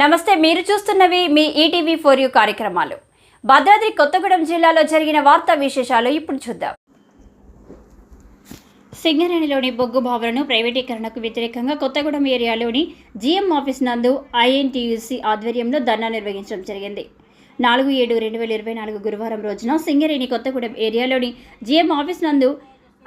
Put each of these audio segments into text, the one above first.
నమస్తే మీరు చూస్తున్నవి మీ ఈటీవీ ఫోర్ యూ కార్యక్రమాలు. భద్రాద్రి కొత్తగూడెం జిల్లాలో జరిగిన వార్తా విశేషాలు ఇప్పుడు చూద్దాం. సింగరేణిలోని బొగ్గు బావులను ప్రైవేటీకరణకు వ్యతిరేకంగా కొత్తగూడెం ఏరియాలోని జీఎం ఆఫీస్ నందు ఐఎన్టీయూసీ ఆధ్వర్యంలో ధర్నా నిర్వహించడం జరిగింది. నాలుగు ఏడు రెండు వేల ఇరవై నాలుగు గురువారం రోజున సింగరేణి కొత్తగూడెం ఏరియాలోని జీఎం ఆఫీస్ నందు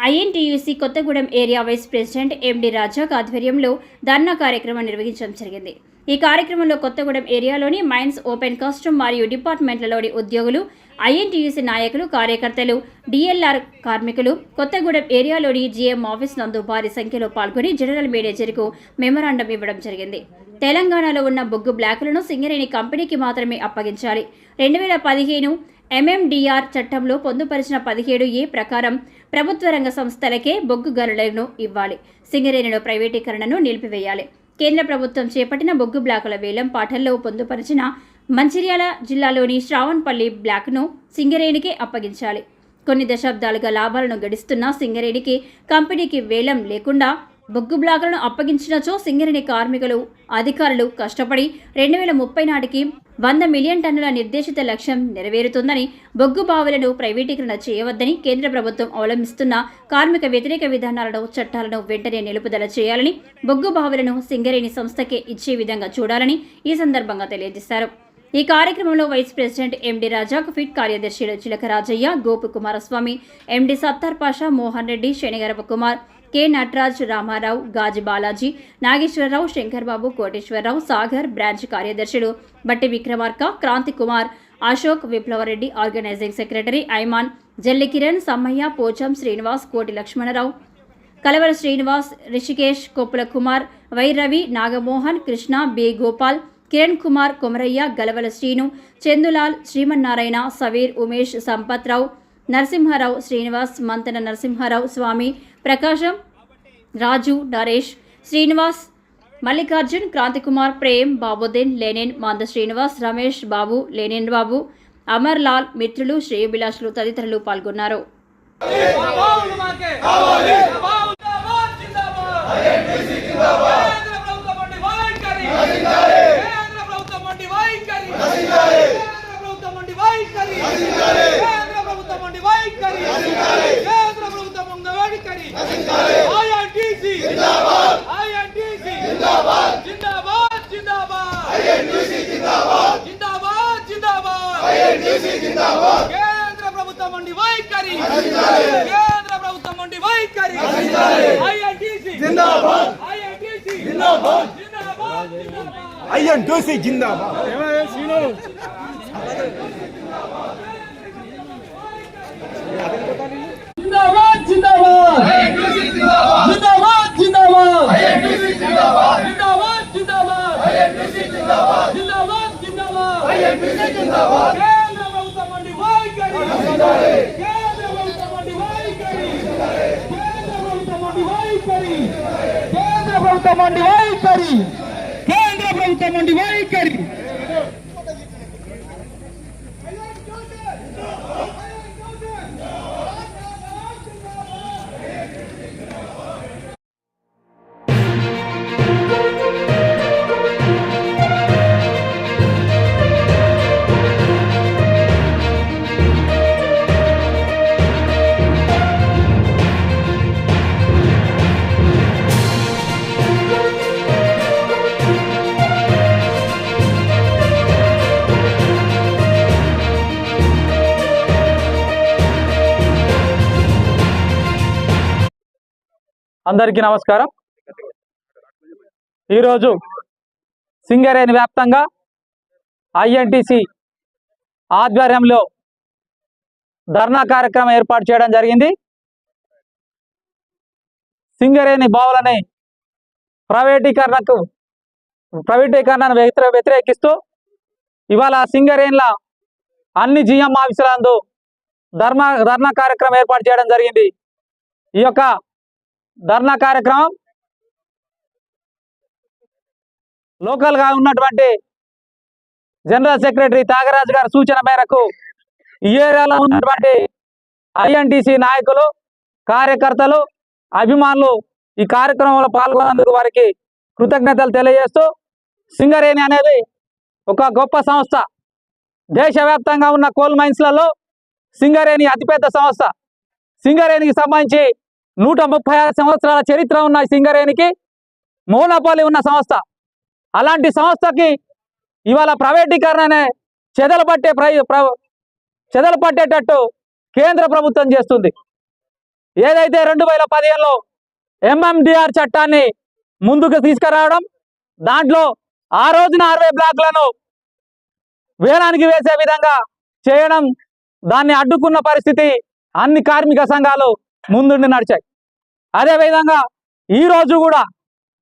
INTUC Kothagudem area vice president MD Razak ఆధ్వర్యంలో ధర్నా కార్యక్రమం నిర్వహించడం జరిగింది. ఈ కార్యక్రమంలో కొత్తగూడెం ఏరియాలోని మైన్స్ ఓపెన్ కాస్ట్యూమ్ మరియు డిపార్ట్మెంట్లలోని ఉద్యోగులు ఐఎన్టీయూసీ నాయకులు కార్యకర్తలు డిఎల్ఆర్ కార్మికులు కొత్తగూడెం ఏరియాలోని జీఎం ఆఫీస్ నందు భారీ సంఖ్యలో పాల్గొని జనరల్ మేనేజర్కు మెమరాండం ఇవ్వడం జరిగింది. తెలంగాణలో ఉన్న బొగ్గు బ్లాకులను సింగరేణి కంపెనీకి మాత్రమే అప్పగించాలి. రెండు వేల పదిహేను ఎంఎండిఆర్ చట్టంలో పొందుపరిచిన పదిహేడు ఏ ప్రకారం ప్రభుత్వ రంగ సంస్థలకే బొగ్గు గనులను ఇవ్వాలి. సింగరేణిలో ప్రైవేటీకరణను నిలిపివేయాలి. కేంద్ర ప్రభుత్వం చేపట్టిన బొగ్గు బ్లాకుల వేలం పాఠంలో పొందుపరిచిన మంచిర్యాల జిల్లాలోని శ్రావణపల్లి బ్లాక్ను సింగరేణికి అప్పగించాలి. కొన్ని దశాబ్దాలుగా లాభాలను గడిస్తున్న సింగరేణికి కంపెనీకి వేలం లేకుండా బొగ్గు బ్లాకులను అప్పగించినచో సింగరేణి కార్మికులు అధికారులు కష్టపడి రెండు వేల ముప్పై నాటికి వంద మిలియన్ టన్నుల నిర్దేశిత లక్ష్యం నెరవేరుతుందని బొగ్గు బావులను ప్రైవేటీకరణ చేయవద్దని కేంద్ర ప్రభుత్వం అవలంబిస్తున్న కార్మిక వ్యతిరేక విధానాలను చట్టాలను వెంటనే నిలుపుదల చేయాలని బొగ్గు బావులను సింగరేణి సంస్థకే ఇచ్చే విధంగా చూడాలని ఈ సందర్భంగా తెలియజేశారు. ఈ కార్యక్రమంలో వైస్ ప్రెసిడెంట్ ఎండి రాజాకు ఫిట్ కార్యదర్శులు Chilaka Rajaiah Gopu Kumaraswamy MD Sattar Pasha Mohan Reddy Shanigarapa Kumar K Nataraj Ramarao Gazi Balaji Nageswararao Shankarbabu Koteswararao Sagar branch కార్యదర్శులు Batti Vikramarka Kranthi Kumar Ashok Viplavareddy organizing secretary Aiman Jalli Kiran Sammaiah Pocham Srinivas Koti Lakshmanarao Kalavara Srinivas Rishikesh Koppula Kumar Y Ravi Nagamohan Krishna B Gopal Kiran Kumar Komaraiah Galavala Srinu Chandulal Srimannarayana Saveer Umesh Sampathrao Narasimharao Srinivas Manthana Narasimharao Swamy Prakasam Raju Naresh Srinivas Mallikarjun Kranthikumar Prem Babuddin Lenin Manda Srinivas Ramesh బాబు లేనేన్ బాబు అమర్ లాల్ మిత్రులు శ్రేయభిలాషులు తదితరులు పాల్గొన్నారు జిందాబాద్ జిందాబాద్ INTUC జిందాబాద్ కేంద్ర ప్రభుత్వం వంటి వైఖరి నశించాలి కేంద్ర ప్రభుత్వం వంటి వైఖరి నశించాలి కేంద్ర ప్రభుత్వం వంటి వైఖరి నశించాలి కేంద్ర ప్రభుత్వం వంటి వైఖరి నశించాలి కేంద్ర ప్రభుత్వం వంటి వైఖరి నశించాలి ఐఎన్టీసీ జిందాబాద్ ఐఎన్టీసీ జిందాబాద్ జిందాబాద్ జిందాబాద్ ఐఎన్టీసీ జిందాబాద్ జిందాబాద్ జిందాబాద్ ఐఎన్టీసీ జిందాబాద్ కేంద్ర ప్రభుత్వం వంటి వైఖరి! కేంద్ర ప్రభుత్వం వంటి వైఖరి! ఐఎన్టీసీ జిందాబాద్! ఐఎన్టీసీ జిందాబాద్! జిందాబాద్! జిందాబాద్! ఐఎన్టీసీ జిందాబాద్! జిందాబాద్ జిందాబాద్! జిందాబాద్! జిందాబాద్ జిందాబాద్! జిందాబాద్! జిందాబాద్ జిందాబాద్! జిందాబాద్ జిందాబాద్ ఐఎన్టీసీ జిందాబాద్ కేంద్ర ప్రభుత్వం వంటి వైఖరి కేంద్ర ప్రభుత్వం వంటి వైఖరి అందరికీ నమస్కారం. ఈరోజు సింగరేణి వ్యాప్తంగా ఐఎన్టీసీ ఆధ్వర్యంలో ధర్నా కార్యక్రమం ఏర్పాటు చేయడం జరిగింది. సింగరేణి బావులని ప్రైవేటీకరణకు ప్రైవేటీకరణను వ్యతిరేకిస్తూ ఇవాళ సింగరేణిల అన్ని జిఎం ఆఫీసులందు ధర్మ ధర్నా కార్యక్రమం ఏర్పాటు చేయడం జరిగింది. ఈ యొక్క ధర్నా కార్యక్రమం లోకల్గా ఉన్నటువంటి జనరల్ సెక్రటరీ త్యాగరాజు గారి సూచన మేరకు ఈ ఏరియాలో ఉన్నటువంటి ఐఎన్టీసీ నాయకులు కార్యకర్తలు అభిమానులు ఈ కార్యక్రమంలో పాల్గొన్నందుకు వారికి కృతజ్ఞతలు తెలియజేస్తూ సింగరేణి అనేది ఒక గొప్ప సంస్థ. దేశవ్యాప్తంగా ఉన్న కోల్ మైన్స్లలో సింగరేణి అతిపెద్ద సంస్థ. సింగరేణికి సంబంధించి నూట ముప్పై ఆరు సంవత్సరాల చరిత్ర ఉన్న సింగరేణికి మోనోపాలి ఉన్న సంస్థ. అలాంటి సంస్థకి ఇవాళ ప్రైవేటీకరణనే చెదలు పట్టే ప్రై ప్ర- చెదలు పట్టేటట్టు కేంద్ర ప్రభుత్వం చేస్తుంది. ఏదైతే రెండు వేల పదిహేనులో ఎంఎండిఆర్ చట్టాన్ని ముందుకు తీసుకురావడం దాంట్లో ఆ రోజున అరవై బ్లాక్లను వేలానికి వేసే విధంగా చేయడం దాన్ని అడ్డుకున్న పరిస్థితి అన్ని కార్మిక సంఘాలు ముందుండి నడిచాయి. అదేవిధంగా ఈ రోజు కూడా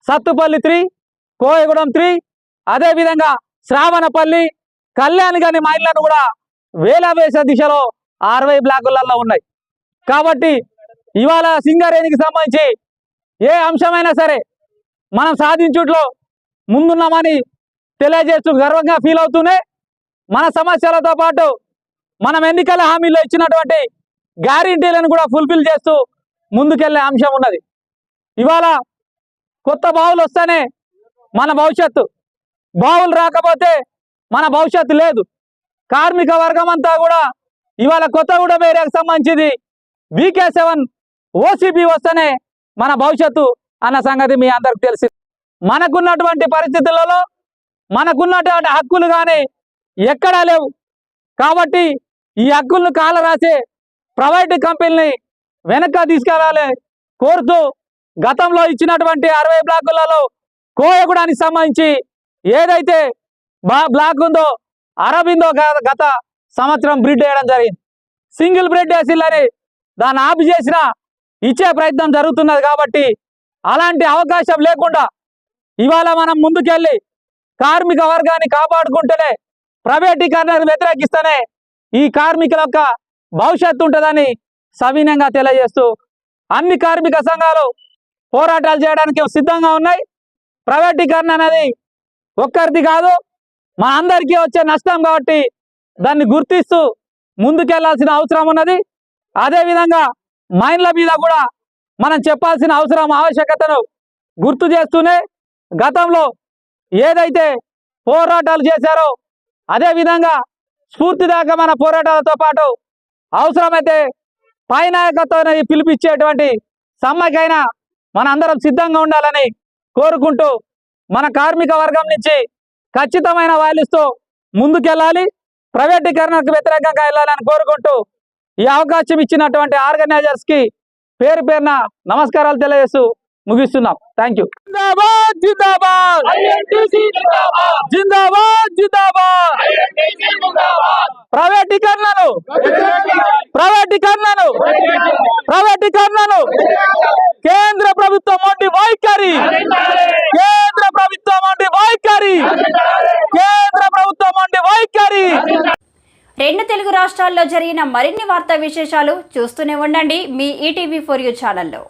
సత్తుపల్లి త్రీ కోయగూడెం త్రీ అదేవిధంగా శ్రావణపల్లి కళ్యాణ్ గని మైళ్ళను కూడా వేల వేసే దిశలో అరవై బ్లాకులలో ఉన్నాయి. కాబట్టి ఇవాళ సింగరేణికి సంబంధించి ఏ అంశమైనా సరే మనం సాధించుట్లో ముందున్నామని తెలియజేస్తూ గర్వంగా ఫీల్ అవుతూనే మన సమస్యలతో పాటు మనం ఎన్నికల హామీలో ఇచ్చినటువంటి గ్యారంటీలను కూడా ఫుల్ఫిల్ చేస్తూ ముందుకెళ్ళే అంశం ఉన్నది. ఇవాళ కొత్త బావులు వస్తేనే మన భవిష్యత్తు. బావులు రాకపోతే మన భవిష్యత్తు లేదు. కార్మిక వర్గం అంతా కూడా ఇవాళ కొత్తగూడెం ఏరియాకు సంబంధించింది వీకే సెవెన్ ఓసీపీ వస్తేనే మన భవిష్యత్తు అన్న సంగతి మీ అందరికి తెలిసింది మనకున్నటువంటి పరిస్థితులలో మనకున్నటువంటి హక్కులు కానీ ఎక్కడా లేవు. కాబట్టి ఈ హక్కులను కాల రాసే ప్రైవేట్ కంపెనీని వెనక్కి తీసుకెళ్ళాలి కోరుతూ గతంలో ఇచ్చినటువంటి అరవై బ్లాకులలో కోయగూడానికి సంబంధించి ఏదైతే బా బ్లాక్ ఉందో అరబిందో గత సంవత్సరం బ్రిడ్ వేయడం జరిగింది. సింగిల్ బ్రిడ్ వేసిల్లని దాన్ని ఆపు చేసిన ఇచ్చే ప్రయత్నం జరుగుతున్నది కాబట్టి అలాంటి అవకాశం లేకుండా ఇవాళ మనం ముందుకెళ్ళి కార్మిక వర్గాన్ని కాపాడుకుంటేనే ప్రైవేటీకరణను వ్యతిరేకిస్తేనే ఈ కార్మికుల యొక్క భవిష్యత్తు ఉంటుందని సవినయంగా తెలియజేస్తూ అన్ని కార్మిక సంఘాలు పోరాటాలు చేయడానికి సిద్ధంగా ఉన్నాయి. ప్రైవేటీకరణ అనేది ఒక్కరిది కాదు మా అందరికీ వచ్చే నష్టం కాబట్టి దాన్ని గుర్తిస్తూ ముందుకెళ్ళాల్సిన అవసరం ఉన్నది. అదేవిధంగా మైన్ల మీద కూడా మనం చెప్పాల్సిన అవసరం ఆవశ్యకతను గుర్తు చేస్తూనే గతంలో ఏదైతే పోరాటాలు చేశారో అదేవిధంగా స్ఫూర్తిదాకా మన పోరాటాలతో పాటు అవసరమైతే పై నాయకత్వం పిలిపించేటువంటి సమ్మెకైనా మన అందరం సిద్ధంగా ఉండాలని కోరుకుంటూ మన కార్మిక వర్గం నుంచి ఖచ్చితమైన వాల్యూస్తో ముందుకెళ్ళాలి. ప్రైవేటీకరణకు వ్యతిరేకంగా వెళ్ళాలని కోరుకుంటూ ఈ అవకాశం ఇచ్చినటువంటి ఆర్గనైజర్స్కి పేరు పేరున నమస్కారాలు తెలియజేస్తూ ముగిస్తున్నాం. థ్యాంక్ యూ జిందాబాద్ జిందాబాద్. జిందాబాద్. జిందాబాద్ ప్రైవేటీకరణను. ప్రైవేటీకరణను. ప్రైవేటీకరణను. కేంద్ర ప్రభుత్వం వంటి వైఖరి. కేంద్ర ప్రభుత్వం వంటి వైఖరి. కేంద్ర ప్రభుత్వం వంటి వైఖరి. రెండు తెలుగు రాష్ట్రాల్లో జరిగిన మరిన్ని వార్తా విశేషాలు చూస్తూనే ఉండండి మీ ఈటీవీ ఫోర్ యూ ఛానల్లో.